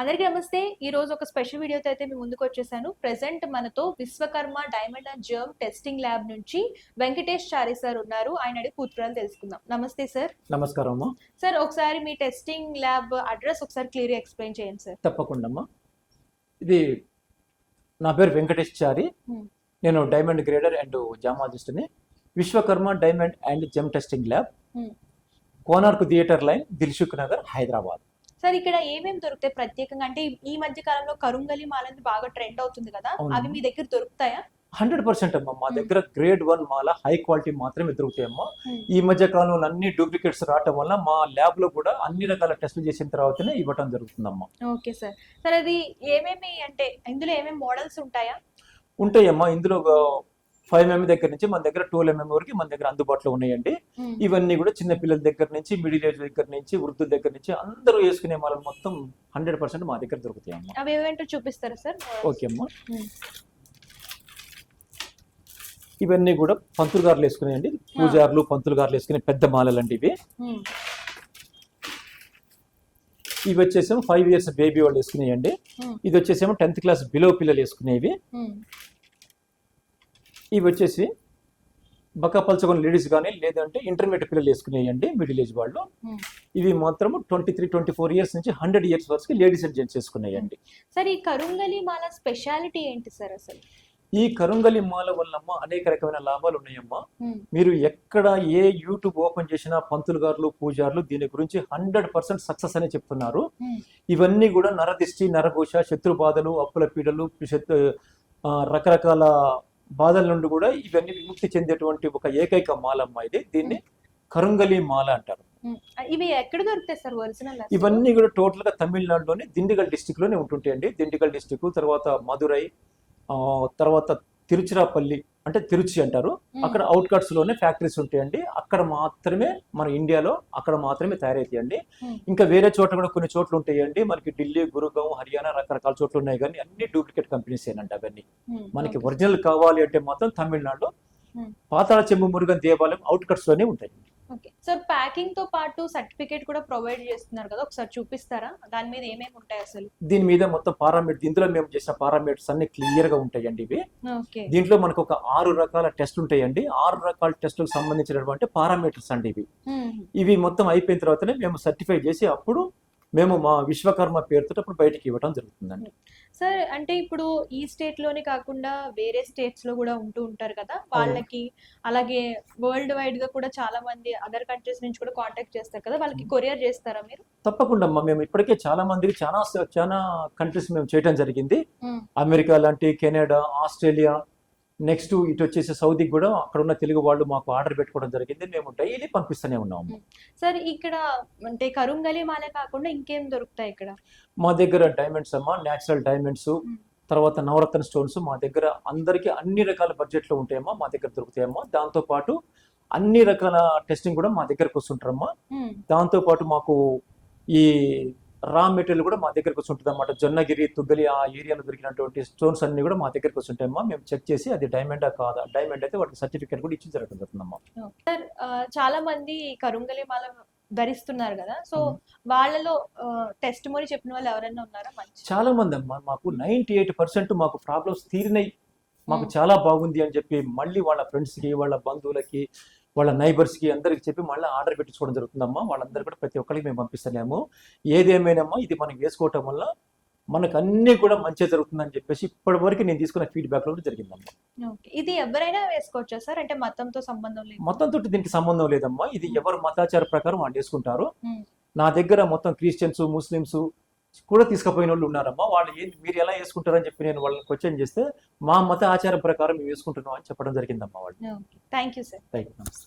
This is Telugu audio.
అందరికీ నమస్తే. ఈ రోజు ఒక స్పెషల్ వీడియోతో అయితే మీ ముందుకు వచ్చేసాను. ప్రెసెంట్ మనతో Vishwakarma diamond and gem testing lab నుంచి వెంకటేష్ చారి సార్ ఉన్నారు. ఆయన అడిగి పూర్తిగా తెలుసుకుందాం. నమస్తే సార్. నమస్కారం అమ్మా. సార్ ఒకసారి మీ టెస్టింగ్ ల్యాబ్ అడ్రస్ ఒకసారి క్లియర్ ఎక్స్ప్లెయిన్ చేయండి సార్. తప్పకుండా అమ్మా. ఇది నా పేరు వెంకటేష్ చారి. నేను diamond grader and జామాలజిస్ట్ని. Vishwakarma diamond and gem testing lab. Konark theatre line Dilsukhnagar Hyderabad. Sir ఇక్కడ ఏమేమి దొరుకుతాయి ప్రత్యేకంగా? అంటే ఈ- మధ్య కాలంలో కరుంగలి మాల అనేది బాగా ట్రెండ్ అవుతుంది కదా. అవి మీ దగ్గర దొరుకుతాయా? హండ్రెడ్ పర్సెంట్ అమ్మా. మా. దగ్గర గ్రేడ్ వన్ మాల హై క్వాలిటీ మాత్రమే దొరుకుతాయమ్మా. ఈ మధ్య కాలంలో అన్ని డూప్లికేట్స్ రావటం వల్ల మా ల్యాబ్లో కూడా అన్ని రకాల టెస్టులు చేసిన తర్వాతనే ఇవ్వటం జరుగుతుందమ్మా. Okay sir. సార్ అది ఏమేమి అంటే ఇందులో ఏమేమి మోడల్స్ ఉంటాయా? ఉంటాయమ్మా. ఇందులో ఫైవ్ ఎంఎం దగ్గర నుంచి మన దగ్గర ట్వెల్వ్ ఎంఎం వరకు మన దగ్గర అందుబాటులో ఉన్నాయండి. ఇవన్నీ కూడా చిన్న పిల్లల దగ్గర నుంచి మిడిల్ ఏజ్ దగ్గర నుంచి వృద్ధుల దగ్గర నుంచి అందరూ వేసుకునే వాళ్ళకి మొత్తం హండ్రెడ్ పర్సెంట్ మా దగ్గర దొరుకుతాయి అమ్మా అవి ఏమేంటో చూపిస్తారా సార్ ఓకే అమ్మా. ఇవన్నీ కూడా పంతులు గారులు వేసుకునేయండి పూజారులు పంతులు గారులు వేసుకునే పెద్ద మాలలు అండి ఇవి. ఇవి వచ్చేసేమో ఫైవ్ ఇయర్స్ బేబీ వాళ్ళు వేసుకునేయండి. ఇది వచ్చేసేమో టెన్త్ క్లాస్ బిలో పిల్లలు వేసుకునేవి. ఇవి వచ్చేసి బక్క పలుచుకున్న లేడీస్ కానీ లేదంటే ఇంటర్మీడియట్ పిల్లలు వేసుకునేయండి మిడిల్ ఏజ్ వాళ్ళు Hmm. ఇవి మాత్రం twenty three twenty four years నుంచి హండ్రెడ్ ఇయర్స్ వరకు లేడీస్ అండ్ జెంట్స్ వేసుకునేయండి సార్ ఈ కరుంగలి మాల స్పెషాలిటీ ఏంటి సార్ అసలు ఈ కరుంగలి మాల వల్లమ్మ అనేక రకమైన లాభాలు ఉన్నాయమ్మా Hmm. మీరు ఎక్కడ ఏ యూట్యూబ్ ఓపెన్ చేసినా పంతులు గారులు పూజారులు దీని గురించి హండ్రెడ్ పర్సెంట్ సక్సెస్ అనే చెప్తున్నారు Hmm. ఇవన్నీ కూడా నరదిష్టి నరఘోష శత్రు బాధలు అప్పుల పీడలు రకరకాల బాధల నుండి కూడా ఇవన్నీ విముక్తి చెందేటువంటి ఒక ఏకైక మాలమ్మ ఇది. దీన్ని కరుంగలి మాల అంటారు. ఇవి ఎక్కడ దొరుకుతాయి సార్ ఒరిజినల్ ఇవన్నీ కూడా టోటల్గా తమిళనాడులోని దిండిగల్ డిస్టిక్లోనే ఉంటుంటాయండి. దిండిగల్ డిస్టిక్ తర్వాత మదురై ఆ, తర్వాత తిరుచిరాపల్లి అంటే తిరుచి అంటారు. అక్కడ అవుట్కట్స్లోనే ఫ్యాక్టరీస్ ఉంటాయండి. అక్కడ మాత్రమే మన ఇండియాలో అక్కడ మాత్రమే తయారవుతాయండి Hmm. ఇంకా వేరే చోట కూడా కొన్ని చోట్ల ఉంటాయండి మనకి ఢిల్లీ గురుగాం హర్యానా రకరకాల చోట్ల ఉన్నాయి కానీ అన్ని డూప్లికేట్ కంపెనీస్ ఏనండి అవన్నీ. మనకి ఒరిజినల్ కావాలి అంటే మాత్రం తమిళనాడులో. పాతాళ చెంబు మురుగన్ దేవాలయం అవుట్కట్స్లోనే ఉంటాయి ఓకే సార్ ప్యాకింగ్తో పాటు సర్టిఫికేట్ కూడా ప్రొవైడ్ చేస్తున్నారు కదా ఒకసారి చూపిస్తారా? దాని మీద ఏమేమి ఉంటాయి అసలు? దీని మీద మొత్తం పారామీటర్ ఇందులో మేము చేసిన పారామీటర్స్ అన్ని క్లియర్గా ఉంటాయండి ఇవి. దీంట్లో మనకు ఒక ఆరు రకాల టెస్ట్ ఉంటాయండి. ఆరు రకాల టెస్టులకు సంబంధించినటువంటి పారామీటర్స్ అండి ఇవి. ఇవి మొత్తం అయిపోయిన తర్వాతనే మేము సర్టిఫై చేసి అప్పుడు మేము మా విశ్వకర్మ పేరుతో అప్పుడు బయటికి ఇవ్వడం జరుగుతుందండి. సార్ అంటే ఇప్పుడు ఈ స్టేట్లోనే కాకుండా వేరే స్టేట్స్లో కూడా ఉంటూ ఉంటారు కదా వాళ్ళకి అలాగే వరల్డ్ వైడ్గా కూడా చాలా మంది అదర్ కంట్రీస్ నుంచి కూడా కాంటాక్ట్ చేస్తారు కదా వాళ్ళకి కొరియర్ చేస్తారా మీరు? తప్పకుండా అమ్మా మేము ఇప్పటికే చాలా మందికి చాలా చాలా కంట్రీస్ మేము చేయడం జరిగింది. Hmm. అమెరికా లాంటి కెనడా ఆస్ట్రేలియా నెక్స్ట్ ఇటు వచ్చేసి సౌదీకి కూడా అక్కడ ఉన్న తెలుగు వాళ్ళు మాకు ఆర్డర్ పెట్టుకోవడం జరిగింది. మేము డైలీ పంపిస్తూనే ఉన్నాము. సార్ ఇక్కడ అంటే కరుంగలి మాల కాకుండా ఇంకేం దొరుకుతాయి ఇక్కడ? మా దగ్గర డైమండ్స్ అమ్మా న్యాచురల్ డైమండ్స్. తర్వాత నవరత్న స్టోన్స్ మా దగ్గర అందరికీ అన్ని రకాల బడ్జెట్లో ఉంటాయమ్మా మా దగ్గర దొరుకుతాయమ్మా. దాంతో పాటు అన్ని రకాల టెస్టింగ్ కూడా మా దగ్గరకు వస్తుంటారమ్మా. Hmm. దాంతో పాటు మాకు ఈ రా మెటీరియల్ కూడా మా దగ్గరకు వస్తుంటుంది అన్నమాట జొన్నగిరి తుగ్గలి ఆ ఏరియాలో దొరికినటువంటి స్టోన్స్ అన్ని కూడా మా దగ్గరకు వస్తుంటాయమ్మా మేము చెక్ చేసి అది డైమండా కాదా? డైమండ్ అయితే వాటికి సర్టిఫికేట్ కూడా ఇచ్చి జరుగుతుందమ్మా. సార్ చాలా మంది కరుంగలి మాల ధరిస్తున్నారు కదా. సో. వాళ్ళలో టెస్ట్ మోని చెప్పిన వాళ్ళు ఎవరైనా ఉన్నారా? మంచి చాలా మంది అమ్మా. మాకు నైంటీ ఎయిట్ పర్సెంట్ మాకు ప్రాబ్లమ్స్ తీరినాయి. మాకు. చాలా బాగుంది అని చెప్పి మళ్ళీ వాళ్ళ ఫ్రెండ్స్కి వాళ్ళ బంధువులకి వాళ్ళ నైబర్స్కి అందరికి చెప్పి మళ్ళీ ఆర్డర్ పెట్టించుకోవడం జరుగుతుందమ్మా. వాళ్ళందరూ కూడా ప్రతి ఒక్కరికి మేము పంపిస్తున్నాము ఏదేమైనామ్మా ఇది మనం వేసుకోవటం వల్ల మనకు అన్నీ కూడా మంచిగా జరుగుతుందని చెప్పేసి ఇప్పటి వరకు నేను తీసుకున్న ఫీడ్బ్యాక్లో కూడా జరిగిందమ్మా. ఇది ఎవరైనా వేసుకోవచ్చా సార్? అంటే మతంతో సంబంధం లేదు. మొత్తం తోటి దీనికి సంబంధం లేదమ్మా. ఇది ఎవరు మతాచార ప్రకారం వాళ్ళు వేసుకుంటారు. నా దగ్గర మొత్తం క్రిస్టియన్స్ ముస్లిమ్స్ కూడా తీసుకుపోయిన వాళ్ళు ఉన్నారమ్మా. వాళ్ళు ఏంది మీరు ఎలా వేసుకుంటారని చెప్పి నేను వాళ్ళని క్వశ్చన్ చేస్తే మా మత ఆచారం ప్రకారం మేము వేసుకుంటున్నాం అని చెప్పడం జరిగిందమ్మా వాళ్ళు. థ్యాంక్ యూ సార్ రైట్ నమస్తే